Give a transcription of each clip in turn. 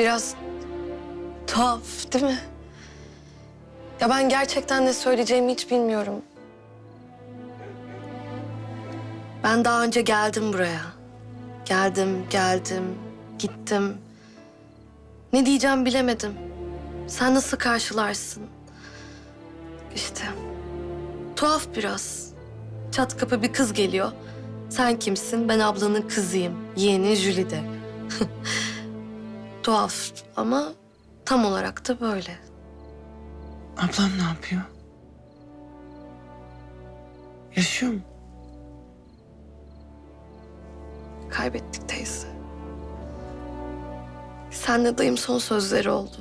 Biraz tuhaf değil mi? Ya ben gerçekten ne söyleyeceğimi hiç bilmiyorum. Ben daha önce geldim buraya. Geldim, geldim, gittim. Ne diyeceğim bilemedim. Sen nasıl karşılarsın? İşte tuhaf biraz. Çat kapı bir kız geliyor. Sen kimsin? Ben ablanın kızıyım. Yeğeni Jülide. Tuhaf ama tam olarak da böyle. Ablam ne yapıyor? Yaşıyor mu? Kaybettik teyze. Senle dayım son sözleri oldu.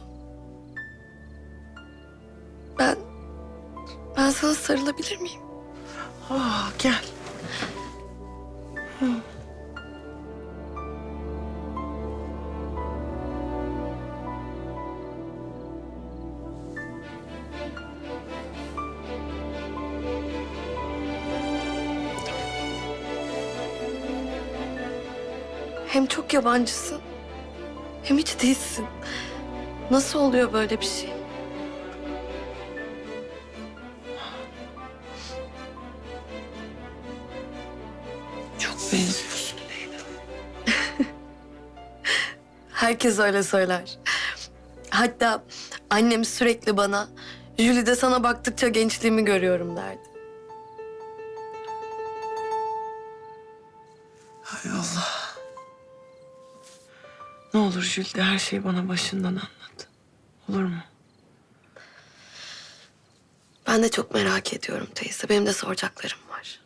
Ben... Ben sana sarılabilir miyim? Oh, gel. Hem çok yabancısın, hem hiç değilsin. Nasıl oluyor böyle bir şey? Çok benziyorsun Leyla. Herkes öyle söyler. Hatta annem sürekli bana... ...Jülide sana baktıkça gençliğimi görüyorum derdi. Hay Allah. Ne olur Jülde her şeyi bana başından anlat. Olur mu? Ben de çok merak ediyorum teyze. Benim de soracaklarım var.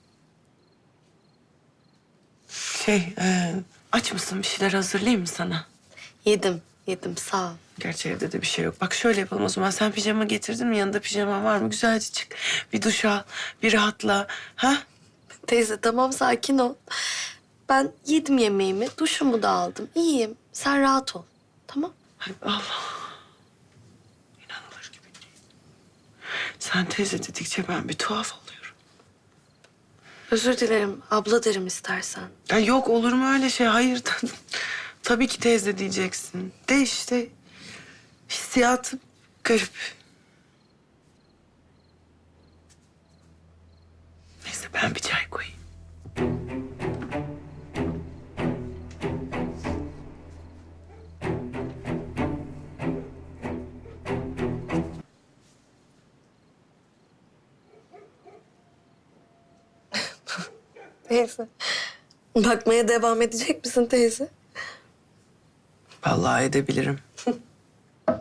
Şey, e, aç mısın? Bir şeyler hazırlayayım mı sana? Yedim, yedim sağ ol. Gerçi evde de bir şey yok. Bak şöyle yapalım o zaman. Sen pijama getirdin mi? Yanında pijama var mı? Güzelce çık. Bir duş al. Bir rahatla. Ha? Teyze tamam sakin ol. Ben yedim yemeğimi, duşumu da aldım. İyiyim. Sen rahat ol. Tamam? Hay Allah. İnanılır gibi değil. Sen teyze dedikçe ben bir tuhaf oluyorum. Özür dilerim. Abla derim istersen. Ya yok olur mu öyle şey? Hayır. Tabii ki teyze diyeceksin. De işte hissiyatım garip. Neyse ben bir çay koyayım. Teyze. Bakmaya devam edecek misin teyze? Vallahi edebilirim. Ay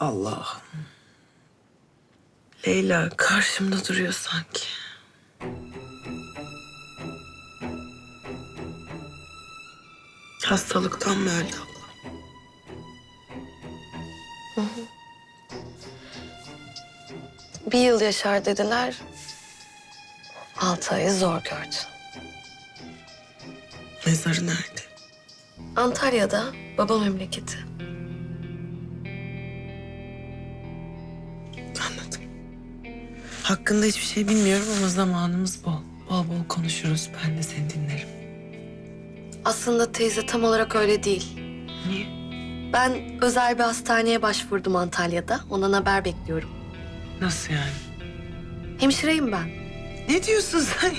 Allah'ım. Leyla karşımda duruyor sanki. Hastalıktan mı öldü abla? Bir yıl yaşar dediler. Altı ayı zor gördü. Mezarı nerede? Antalya'da baba memleketi. Anladım. Hakkında hiçbir şey bilmiyorum ama zamanımız bol. Bol bol konuşuruz. Ben de seni dinlerim. Aslında teyze tam olarak öyle değil. Niye? Ben özel bir hastaneye başvurdum Antalya'da. Ondan haber bekliyorum. Nasıl yani? Hemşireyim ben. Ne diyorsun sen?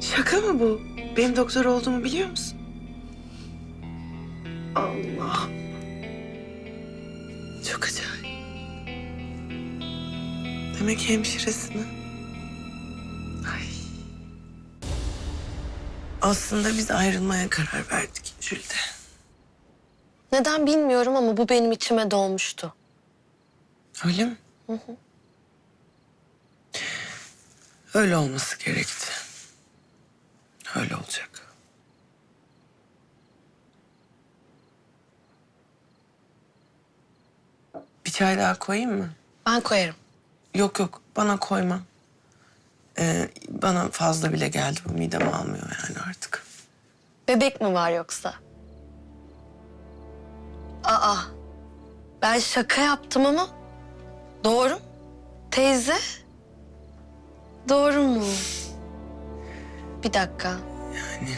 Şaka mı bu? Benim doktor olduğumu biliyor musun? Allah. Çok acayip. Demek hemşiresin ha? Ay. Aslında biz ayrılmaya karar verdik Jülde. Neden bilmiyorum ama bu benim içime doğmuştu. Öyle mi? Öyle olması gerekti. Öyle olacak. Bir çay daha koyayım mı? Ben koyarım. Yok yok bana koyma. Ee, bana fazla bile geldi bu midem almıyor yani artık. Bebek mi var yoksa? Aa, ben şaka yaptım ama doğru mu? Teyze, doğru mu? Bir dakika. Yani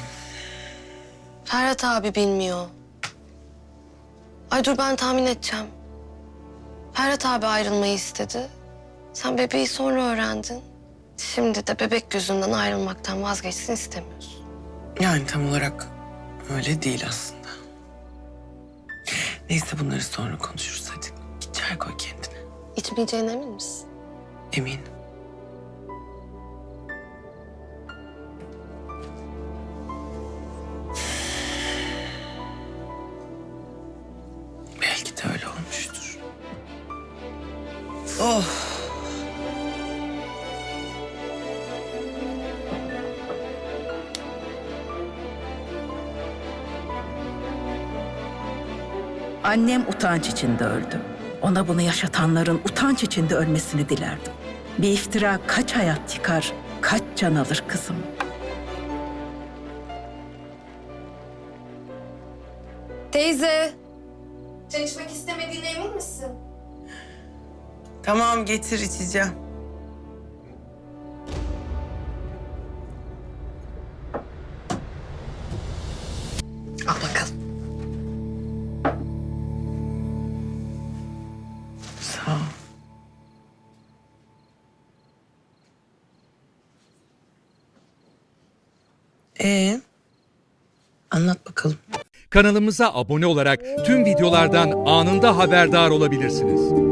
Ferhat abi bilmiyor. Ay dur ben tahmin edeceğim. Ferhat abi ayrılmayı istedi. Sen bebeği sonra öğrendin. Şimdi de bebek yüzünden ayrılmaktan vazgeçsin istemiyorsun. Yani tam olarak öyle değil aslında. Neyse bunları sonra konuşuruz hadi. Git çay koy kendine. İçmeyeceğine emin misin? Eminim. Oh. Annem utanç içinde öldü. Ona bunu yaşatanların utanç içinde ölmesini dilerdim. Bir iftira kaç hayat yıkar, kaç can alır kızım. Teyze. Çay içmek istemediğine emin misin? Tamam getir içeceğim. Al bakalım. Sağ ol. Ee, anlat bakalım. Kanalımıza abone olarak tüm videolardan anında haberdar olabilirsiniz.